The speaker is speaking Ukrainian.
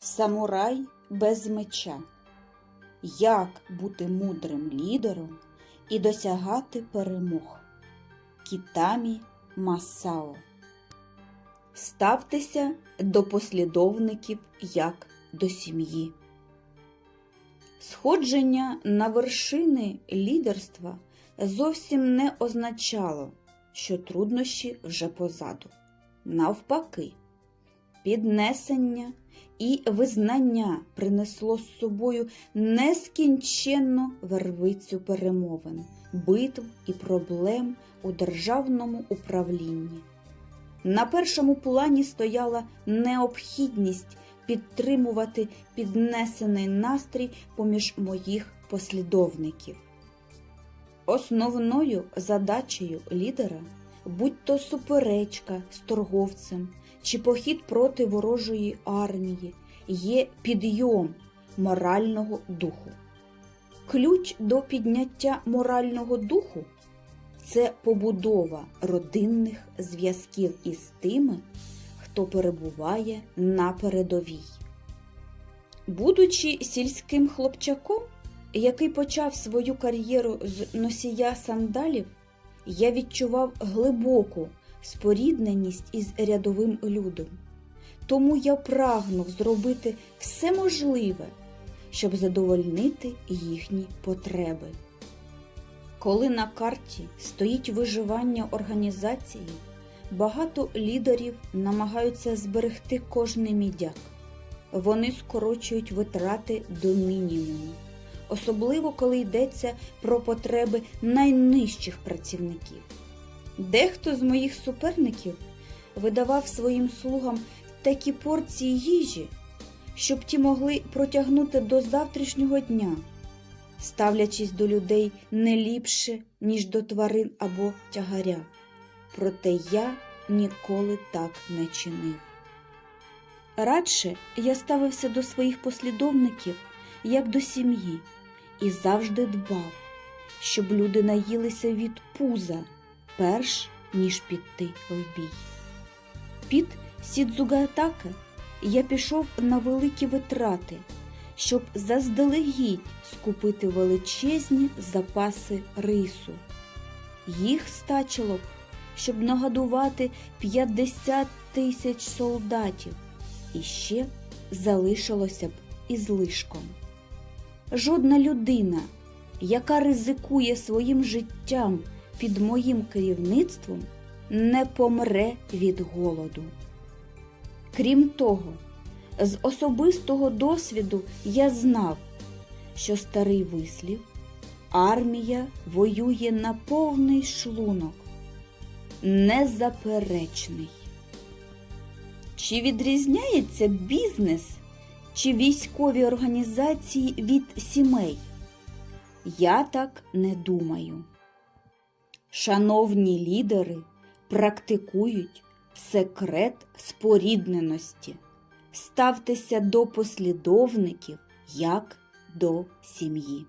Самурай без меча. Як бути мудрим лідером і досягати перемог. Кітамі Масао. Ставтеся до послідовників як до сім'ї. Сходження на вершини лідерства зовсім не означало, що труднощі вже позаду. Навпаки, піднесення і визнання принесло з собою нескінченну вервицю перемовин, битв і проблем у державному управлінні. На першому плані стояла необхідність підтримувати піднесений настрій поміж моїх послідовників. Основною задачею лідера, будь то суперечка з торговцем чи похід проти ворожої армії, є підйом морального духу. Ключ до підняття морального духу це побудова родинних зв'язків із тими, хто перебуває на передовій. Будучи сільським хлопчаком, який почав свою кар'єру з носія сандалів, я відчував глибоку спорідненість із рядовим людом. Тому я прагнув зробити все можливе, щоб задовольнити їхні потреби. Коли на карті стоїть виживання організації, багато лідерів намагаються зберегти кожний мідяк. Вони скорочують витрати до мінімуму, особливо коли йдеться про потреби найнижчих працівників. Дехто з моїх суперників видавав своїм слугам такі порції їжі, щоб ті могли протягнути до завтрашнього дня, ставлячись до людей не ліпше, ніж до тварин або тягаря. Проте я ніколи так не чинив. Радше я ставився до своїх послідовників як до сім'ї і завжди дбав, щоб люди наїлися від пуза, перш ніж піти в бій. Під Сідзугатака я пішов на великі витрати, щоб заздалегідь скупити величезні запаси рису. Їх стачило б, щоб нагодувати 50 тисяч солдатів, і ще залишилося б із лишком. Жодна людина, яка ризикує своїм життям під моїм керівництвом, не помре від голоду. Крім того, з особистого досвіду я знав, що старий вислів армія воює на повний шлунок, незаперечний. Чи відрізняється бізнес чи військові організації від сімей? Я так не думаю. Шановні лідери практикують секрет спорідненості. Ставтеся до послідовників як до сім'ї.